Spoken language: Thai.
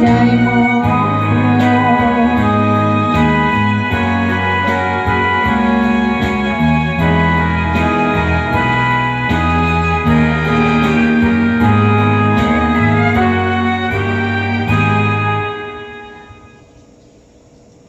ใจมอง